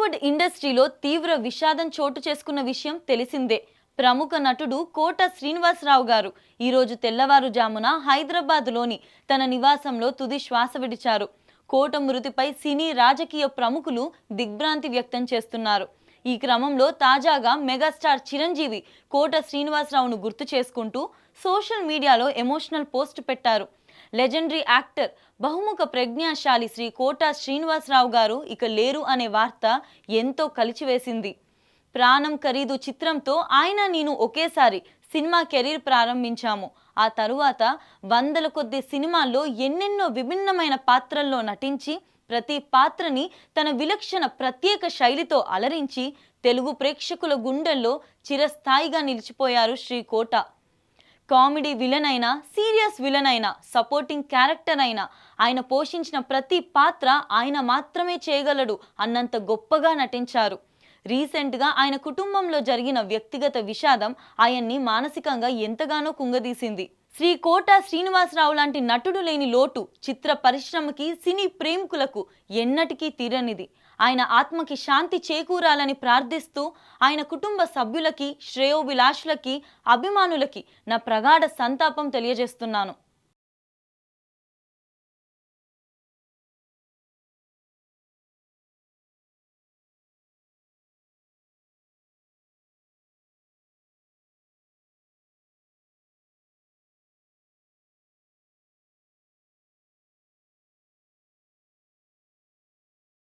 బాలీవుడ్ ఇండస్ట్రీలో తీవ్ర విషాదం చోటు చేసుకున్న విషయం తెలిసిందే. ప్రముఖ నటుడు కోట శ్రీనివాసరావు గారు ఈరోజు తెల్లవారుజామున హైదరాబాద్లోని తన నివాసంలో తుది శ్వాస విడిచారు. కోట మృతిపై సినీ రాజకీయ ప్రముఖులు దిగ్భ్రాంతి వ్యక్తం చేస్తున్నారు. ఈ క్రమంలో తాజాగా మెగాస్టార్ చిరంజీవి కోట శ్రీనివాసరావును గుర్తు చేసుకుంటూ సోషల్ మీడియాలో ఎమోషనల్ పోస్ట్ పెట్టారు. లెజెండరీ యాక్టర్ బహుముఖ ప్రజ్ఞాశాలి శ్రీ కోటా శ్రీనివాసరావు గారు ఇక లేరు అనే వార్త ఎంతో కలిచివేసింది. ప్రాణం ఖరీదు చిత్రంతో ఆయన నేను ఒకేసారి సినిమా కెరీర్ ప్రారంభించాము. ఆ తరువాత వందల కొద్ది సినిమాల్లో ఎన్నెన్నో విభిన్నమైన పాత్రల్లో నటించి ప్రతి పాత్రని తన విలక్షణ ప్రత్యేక శైలితో అలరించి తెలుగు ప్రేక్షకుల గుండెల్లో చిరస్థాయిగా నిలిచిపోయారు శ్రీ కోట. కామెడీ విలన్ అయినా సీరియస్ విలన్ అయినా సపోర్టింగ్ క్యారెక్టర్ అయినా ఆయన పోషించిన ప్రతి పాత్ర ఆయన మాత్రమే చేయగలడు అన్నంత గొప్పగా నటించారు. రీసెంట్గా ఆయన కుటుంబంలో జరిగిన వ్యక్తిగత విషాదం ఆయన్ని మానసికంగా ఎంతగానో కుంగదీసింది. శ్రీ కోట శ్రీనివాసరావు లాంటి నటుడు లేని లోటు చిత్ర పరిశ్రమకి సినీ ప్రేమికులకు ఎన్నటికీ తీరనిది. ఆయన ఆత్మకి శాంతి చేకూరాలని ప్రార్థిస్తూ ఆయన కుటుంబ సభ్యులకి శ్రేయోభిలాషులకి అభిమానులకి నా ప్రగాఢ సంతాపం తెలియజేస్తున్నాను.